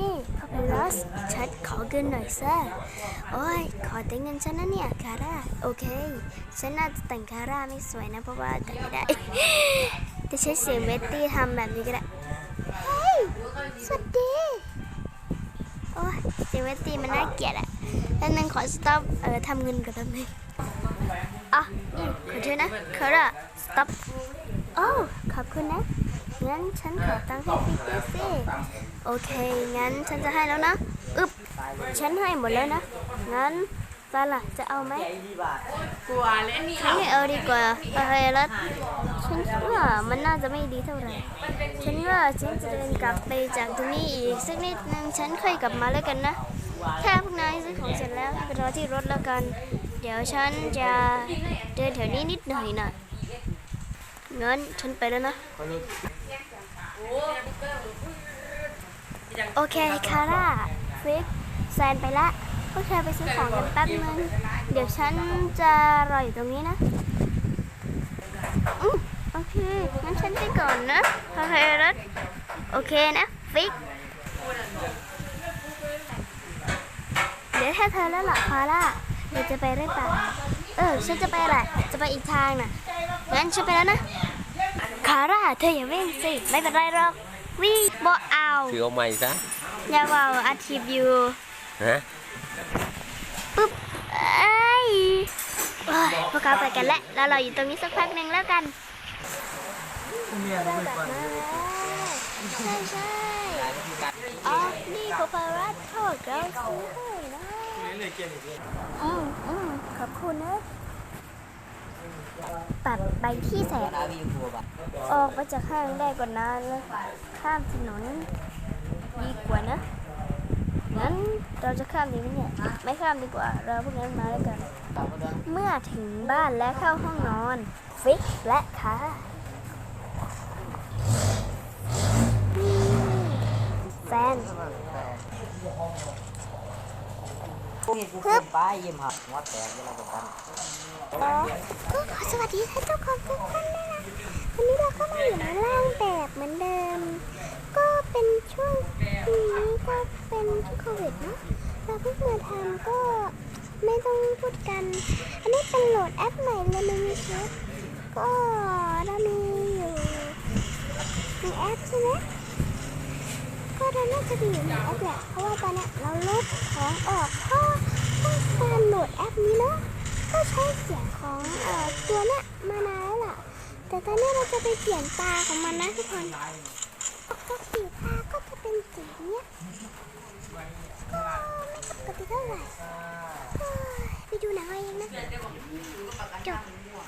นี่พาเพลัสฉันขอเงินหน่อยซ่โอ้ย ขอแต่เงินฉันนะเนี่ยคาร่า โอเค ฉันน่าจะแต่งคาร่าไม่สวยนะ เพราะว่าแต่งไม่ได้จะใช้เสียงเมตตี้ทำแบบนี้ก็ได้ เฮ้ย สวัสดี โอ้ยเสียงเมตตี้มันน่าเกลียดอะแล้วนึงขอสต็อปเออทำเงินก่อนแป๊บนึงอะนี่ขอเชิญนะคาร่า สต็อปโอ้ขอบคุณนะ งั้นฉันขอตังค์ให้พี่เต้สิโอเค งั้นฉันจะให้แล้วนะ อึบฉันให้หมดแล้วนะ งั้นซาล่ะจะเอาไหมกลัวเล่นฉันไม่เอาดีกว่าโอเคแล้วฉันว่ามันน่าจะไม่ดีเท่าไหร่ ฉันว่าฉันจะเดินกลับไปจากตรงนี้อีกสักนิดนึงฉันค่อยกลับมาแล้วกันนะ ถ้าพวกนายซื้อของเสร็จแล้วไปรอที่รถแล้วกัน เดี๋ยวฉันจะเดินแถวนี้นิดหน่อยนะงั้นฉันไปแล้วนะ โอเคคาร่าฟิกแซนไปละพวกเธอไปซื้อของกันแป๊บนึง เดี๋ยวฉันจะรออยู่ตรงนี้นะอืมโอเค งั้นฉันไปก่อนนะโอเครัตโอเคนะ ฟิก เดี๋ยวถ้าเธอแล้วล่ะคาร่าเดี๋ยวจะไปเรื่อยป่าเออ ฉันจะไปแหละ จะไปอีกทางน่ะ งั้นฉันไปแล้วนะ คาร่าเธออย่าวิ่งสิ ไม่เป็นไรหรอก วิ่งบ่เอาถือเอาใหม่ซะอย่าว่าอาชีพอยู่ฮะปุ๊บเอ้ยโอ้ยพวกเขาไปกันแล้วแล้วเราอยู่ตรงนี้สักพักหนึ่งแล้วกันเรากลับมาแล้วใช่ใช่อ๋อนี่โคปารัสโทษเราซื้อให้นะอืมอืมขอบคุณนะ ตัดไปที่แสบออกไปจากห้างได้กว่านั้นนะข้ามถนนดีกว่านะงั้นเราจะข้ามดีไหมเนี่ยไม่ข้ามดีกว่า เราพวกนั้นมาแล้วกัน เมื่อถึงบ้านและเข้าห้องนอน ฟิกและขาแฟน พวกนี้กูขึ้นไปยิ้มหักหัวแตกเวลากันก็ขอสวัสดีท่านเจ้าของทุกท่านวยนะวันนี้เราก็มาอยู่ในร่างแบบเหมือนเดิม ก็เป็นช่วงนี้ก็เป็นช่วงโควิดเนอะเราเพิ่งมาทำก็ไม่ต้องพูดกัน อันนี้เป็นโหลดแอปใหม่เลยมินิเชฟก็เรามีอยู่ในแอปใช่ไหม ก็เราน่าจะมีอยู่ในแอปแหละ เพราะว่าตอนนี้เราลบของออกเพราะต้องการโหลดแอปนี้เนาะ ก็ใช้เสียงของเอ่อตัวเนี้ยมานานแล้วล่ะ แต่ตอนนี้เราจะไปเปลี่ยนตาของมันนะทุกคนปกติตาก็จะเป็นสีเนี้ยก็